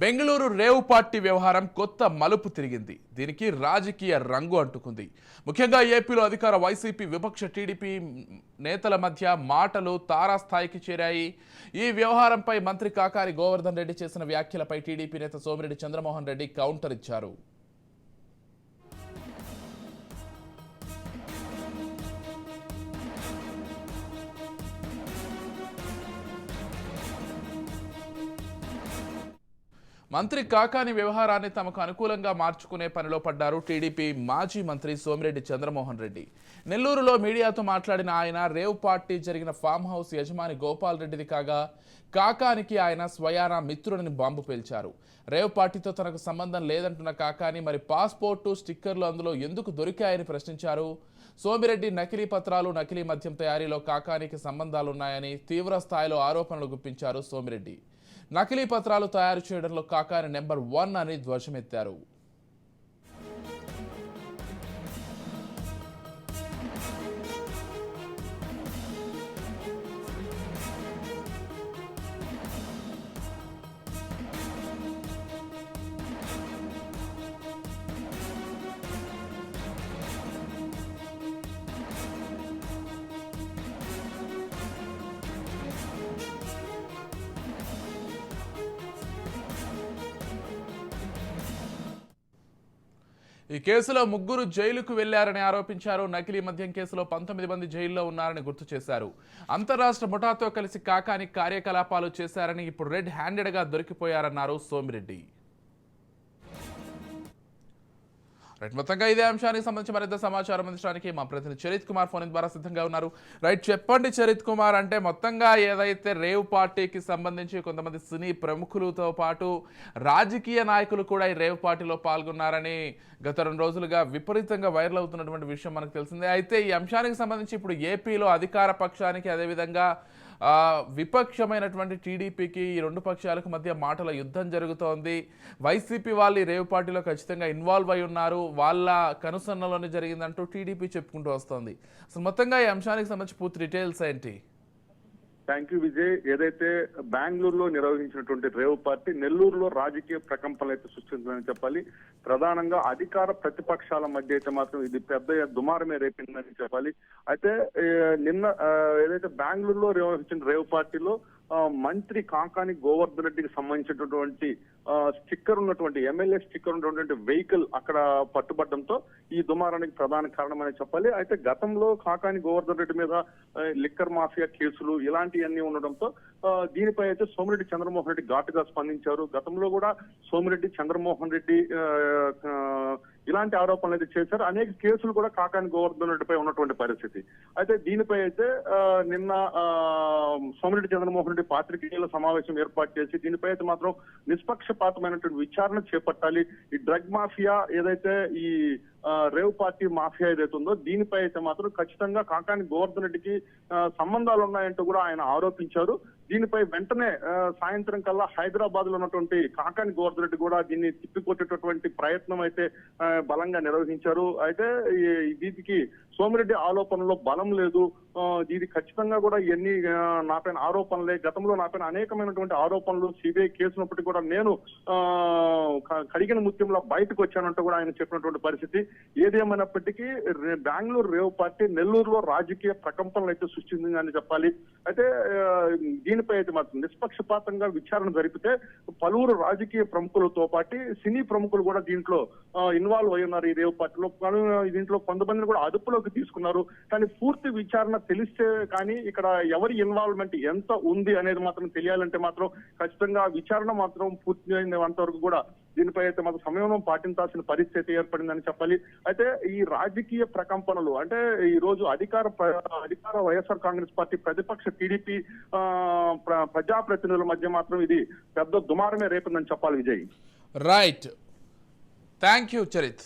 బెంగళూరు రేవు party వ్యవహారం కొత్త మలుపు తిరిగింది. దీనికి రాజకీయ రంగు అంటుకుంది. ముఖ్యంగా ఏపీలో అధికార వైసీపీ విపక్ష టీడీపీ నేతల మధ్య మాటలు తారాస్థాయికి చేరాయి. ఈ వ్యవహారంపై మంత్రి కాకారి గోవర్ధన్ రెడ్డి చేసిన వ్యాఖ్యలపై టీడీపీ నేత సోమిరెడ్డి చంద్రమోహన్ రెడ్డి కౌంటర్ ఇచ్చారు. మంత్రి కాకాని వ్యవహారాన్ని తమకు అనుకూలంగా మార్చుకునే పనిలో పడ్డారు టీడీపీ మాజీ మంత్రి సోమిరెడ్డి చంద్రమోహన్ రెడ్డి. నెల్లూరులో మీడియాతో మాట్లాడిన ఆయన రేవ్ పార్టీ జరిగిన ఫామ్ హౌస్ యజమాని గోపాల్ రెడ్డిది కాగా కాకానికి ఆయన స్వయానా మిత్రుడిని బాంబు పేల్చారు. రేవ్ పార్టీతో తనకు సంబంధం లేదంటున్న కాకాని మరి పాస్పోర్టు స్టిక్కర్లు అందులో ఎందుకు దొరికాయని ప్రశ్నించారు. సోమిరెడ్డి నకిలీ పత్రాలు నకిలీ మద్యం తయారీలో కాకానికి సంబంధాలున్నాయని తీవ్ర స్థాయిలో ఆరోపణలు గుప్పించారు సోమిరెడ్డి. నకిలీ పత్రాలు తయారు చేయడంలో కాకాని నెంబర్ వన్ అని ధ్వజమెత్తారు. ఈ కేసులో ముగ్గురు జైలుకు వెళ్ళారని ఆరోపించారు. నకిలీ మద్యం కేసులో పంతొమ్మిది మంది జైల్లో ఉన్నారని గుర్తు చేశారు. అంతరాష్ట్ర ముఠాతో కలిసి కాకాని కార్యకలాపాలు చేశారని ఇప్పుడు రెడ్ హ్యాండెడ్గా దొరికిపోయారన్నారు సోమిరెడ్డి. రైట్ మొత్తంగా ఇదే అంశానికి సంబంధించి మరింత సమాచారం అందించడానికి మా ప్రతినిధి చరిత్ కుమార్ ఫోన్ ద్వారా సిద్ధంగా ఉన్నారు. రైట్ చెప్పండి చరిత్ కుమార్ అంటే మొత్తంగా ఏదైతే రేవ్ పార్టీకి సంబంధించి కొంతమంది సినీ ప్రముఖులతో పాటు రాజకీయ నాయకులు కూడా ఈ రేవ్ పార్టీలో పాల్గొన్నారని గత రెండు రోజులుగా విపరీతంగా వైరల్ అవుతున్నటువంటి విషయం మనకు తెలిసిందే. అయితే ఈ అంశానికి సంబంధించి ఇప్పుడు ఏపీలో అధికార పక్షానికి అదేవిధంగా విపక్షమైనటువంటి టీడీపీకి ఈ రెండు పక్షాలకు మధ్య మాటల యుద్ధం జరుగుతోంది. వైసీపీ వాళ్ళు ఈ రేవు పార్టీలో ఖచ్చితంగా ఇన్వాల్వ్ అయి ఉన్నారు. వాళ్ళ కనుసన్నలోనే జరిగిందంటూ టీడీపీ చెప్పుకుంటూ వస్తోంది. అసలు మొత్తంగా ఈ అంశానికి సంబంధించి పూర్తి డీటెయిల్స్ ఏంటి? థ్యాంక్ యూ విజయ్ ఏదైతే బెంగళూరులో నిర్వహించినటువంటి రేవ్ పార్టీ నెల్లూరులో రాజకీయ ప్రకంపనలు అయితే సృష్టించిందని చెప్పాలి. ప్రధానంగా అధికార ప్రతిపక్షాల మధ్య అయితే మాత్రం ఇది పెద్ద దుమారమే రేపిందని చెప్పాలి. అయితే నిన్న ఏదైతే బెంగళూరులో నిర్వహించిన రేవ్ పార్టీలో మంత్రి కాకాని గోవర్ధన్ రెడ్డికి సంబంధించినటువంటి స్టిక్కర్ ఉన్నటువంటి ఎమ్మెల్యే స్టిక్కర్ ఉన్నటువంటి వెహికల్ అక్కడ పట్టుబడడంతో ఈ దుమారానికి ప్రధాన కారణమని చెప్పాలి. అయితే గతంలో కాకాని గోవర్ధన్ రెడ్డి మీద లిక్కర్ మాఫియా కేసులు ఇలాంటివన్నీ ఉండడంతో దీనిపై అయితే సోమిరెడ్డి చంద్రమోహన్ రెడ్డి ఘాటుగా స్పందించారు. గతంలో కూడా సోమిరెడ్డి చంద్రమోహన్ రెడ్డి ఇలాంటి ఆరోపణలు అయితే చేశారు. అనేక కేసులు కూడా కాకాని గోవర్ధన్ రెడ్డిపై ఉన్నటువంటి పరిస్థితి. అయితే దీనిపై అయితే నిన్న సోమిరెడ్డి చంద్రమోహన్ రెడ్డి పాత్రికేయుల సమావేశం ఏర్పాటు చేసి దీనిపై అయితే మాత్రం నిష్పక్షపాతమైనటువంటి విచారణ చేపట్టాలి. ఈ డ్రగ్ మాఫియా ఏదైతే ఈ రేవ్ పార్టీ మాఫియా ఏదైతే ఉందో దీనిపై అయితే మాత్రం ఖచ్చితంగా కాకాని గోవర్ధన్ రెడ్డికి సంబంధాలు ఉన్నాయంటూ కూడా ఆయన ఆరోపించారు. దీనిపై వెంటనే సాయంత్రం కల్లా హైదరాబాద్లో ఉన్నటువంటి కాకాని గోవర్ధన్ రెడ్డి కూడా దీన్ని తిప్పికొట్టేటటువంటి ప్రయత్నం అయితే బలంగా నిర్వహించారు. అయితే వీటికి దీనికి సోమిరెడ్డి ఆరోపణలో బలం లేదు. ఇది ఖచ్చితంగా కూడా ఇవన్నీ నాపైన ఆరోపణలే గతంలో నాపైన అనేకమైనటువంటి ఆరోపణలు సిబిఐ కేసునప్పటికీ కూడా నేను కడిగిన ముత్యంలో బయటకు వచ్చానంటూ కూడా ఆయన చెప్పినటువంటి పరిస్థితి. ఏదేమైనప్పటికీ బెంగళూరు రేవ్ పార్టీ నెల్లూరులో రాజకీయ ప్రకంపనలు అయితే సృష్టించిందని చెప్పాలి. అయితే దీనిపై అయితే మాత్రం నిష్పక్షపాతంగా విచారణ జరిపితే పలువురు రాజకీయ ప్రముఖులతో పాటు సినీ ప్రముఖులు కూడా దీంట్లో ఇన్వాల్వ్ అయి ఉన్నారు ఈ రేవ్ పార్టీలో. దీంట్లో కొంతమందిని కూడా అదుపులోకి తీసుకున్నారు. కానీ పూర్తి విచారణ తెలిస్తే కానీ ఇక్కడ ఎవరి ఇన్వాల్వ్మెంట్ ఎంత ఉంది అనేది మాత్రం తెలియాలంటే మాత్రం ఖచ్చితంగా విచారణ మాత్రం పూర్తి అయినంత వరకు కూడా దీనిపై అయితే మాకు సంయమనం పాటించాల్సిన పరిస్థితి ఏర్పడిందని చెప్పాలి. అయితే ఈ రాజకీయ ప్రకంపనలు అంటే ఈ రోజు అధికార అధికార వైఎస్ఆర్ కాంగ్రెస్ పార్టీ ప్రతిపక్ష టీడీపీ ప్రజాప్రతినిధుల మధ్య మాత్రం ఇది పెద్ద దుమారమే రేపిందని చెప్పాలి Vijay. Right thank you Charith